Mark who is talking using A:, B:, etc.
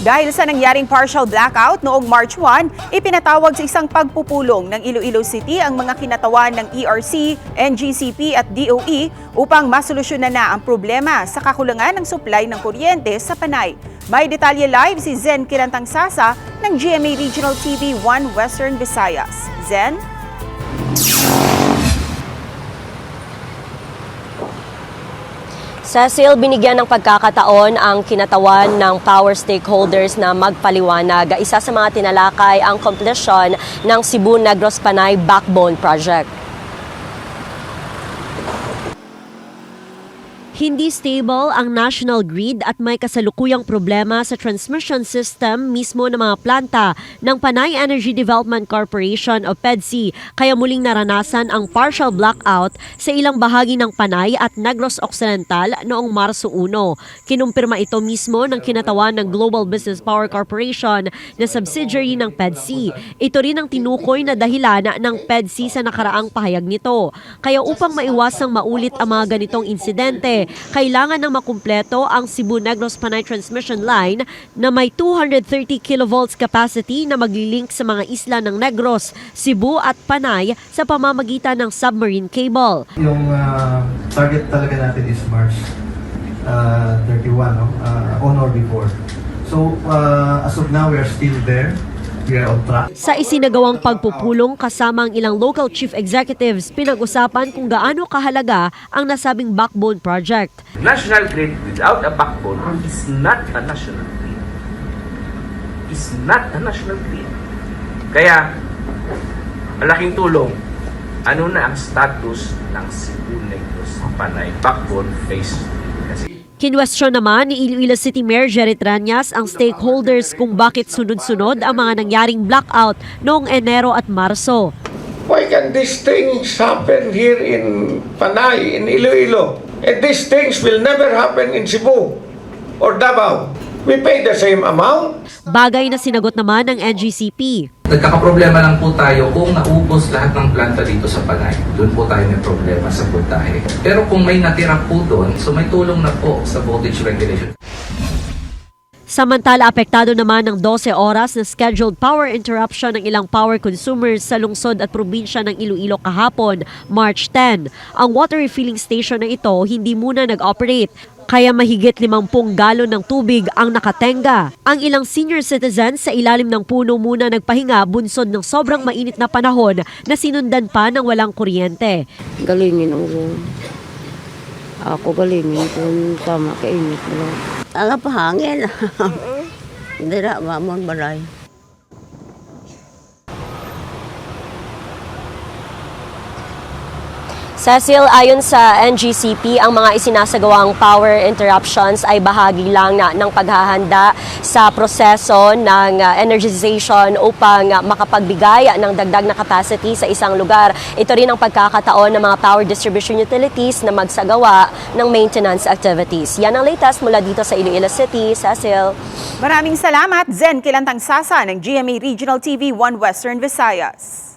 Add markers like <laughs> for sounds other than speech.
A: Dahil sa nangyaring partial blackout noong March 1, ipinatawag sa isang pagpupulong ng Iloilo City ang mga kinatawan ng ERC, NGCP at DOE upang masolusyonan na ang problema sa kakulangan ng supply ng kuryente sa Panay. May detalye live si Zen Kirantang Sasa ng GMA Regional TV 1 Western Visayas. Zen?
B: Cecil, binigyan ng pagkakataon ang kinatawan ng power stakeholders na magpaliwanag. Isa sa mga tinalakay ang completion ng Cebu Negros Panay Backbone Project. Hindi stable ang national grid at may kasalukuyang problema sa transmission system mismo ng mga planta ng Panay Energy Development Corporation o PEDC kaya muling naranasan ang partial blackout sa ilang bahagi ng Panay at Negros Occidental noong Marso 1. Kinumpirma ito mismo ng kinatawan ng Global Business Power Corporation na subsidiary ng PEDC. Ito rin ang tinukoy na dahilan ng PEDC sa nakaraang pahayag nito. Kaya upang maiwasang maulit ang mga ganitong insidente, kailangan ng makumpleto ang Cebu Negros Panay Transmission Line na may 230 kilovolts capacity na maglilink sa mga isla ng Negros, Cebu at Panay sa pamamagitan ng submarine cable.
C: Yung ah, target talaga natin is March ah, 31, no? Ah, on or before. So, ah, as of now, we are still there.
B: Sa isinagawang pagpupulong kasama ang ilang local chief executives, pinag-usapan kung gaano kahalaga ang nasabing backbone project.
D: National grid without a backbone is not a national grid. Is not a national grid. Kaya, malaking tulong, ano na ang status ng Cebu Negros Panay Backbone Phase 2? Kasi
B: Kinwestiyon naman ni Iloilo City Mayor Jerry Tranyas ang stakeholders kung bakit sunod-sunod ang mga nangyaring blackout noong Enero at Marso.
E: Why can these things happen here in Panay, in Iloilo? And these things will never happen in Cebu or Davao. We pay the same amount.
B: Bagay na sinagot naman ng NGCP.
F: Nagkakaproblema lang po tayo kung naubos lahat ng planta dito sa Panay. Doon po tayo may problema sa voltahe. Pero kung may natira po doon, so may tulong na po sa voltage regulation.
B: Samantala, apektado naman ng 12 oras na scheduled power interruption ng ilang power consumers sa lungsod at probinsya ng Iloilo kahapon, March 10. Ang water refilling station na ito hindi muna nag-operate kaya mahigit 50 galon ng tubig ang nakatenga. Ang ilang senior citizens sa ilalim ng puno muna nagpahinga bunsod ng sobrang mainit na panahon na sinundan pa ng walang kuryente.
G: galingin ulo. Ako galingin kung tama kainit mo. Ang pahangin. <laughs> Dira mamon balay.
B: Cecil, ayon sa NGCP, ang mga isinasagawang power interruptions ay bahagi lang na, ng paghahanda sa proseso ng uh, energization upang uh, makapagbigay ng dagdag na capacity sa isang lugar. Ito rin ang pagkakataon ng mga power distribution utilities na magsagawa ng maintenance activities. Yan ang latest mula dito sa Iloilo City. Cecil.
A: Maraming salamat, Zen Kilantang Sasa ng GMA Regional TV 1 Western Visayas.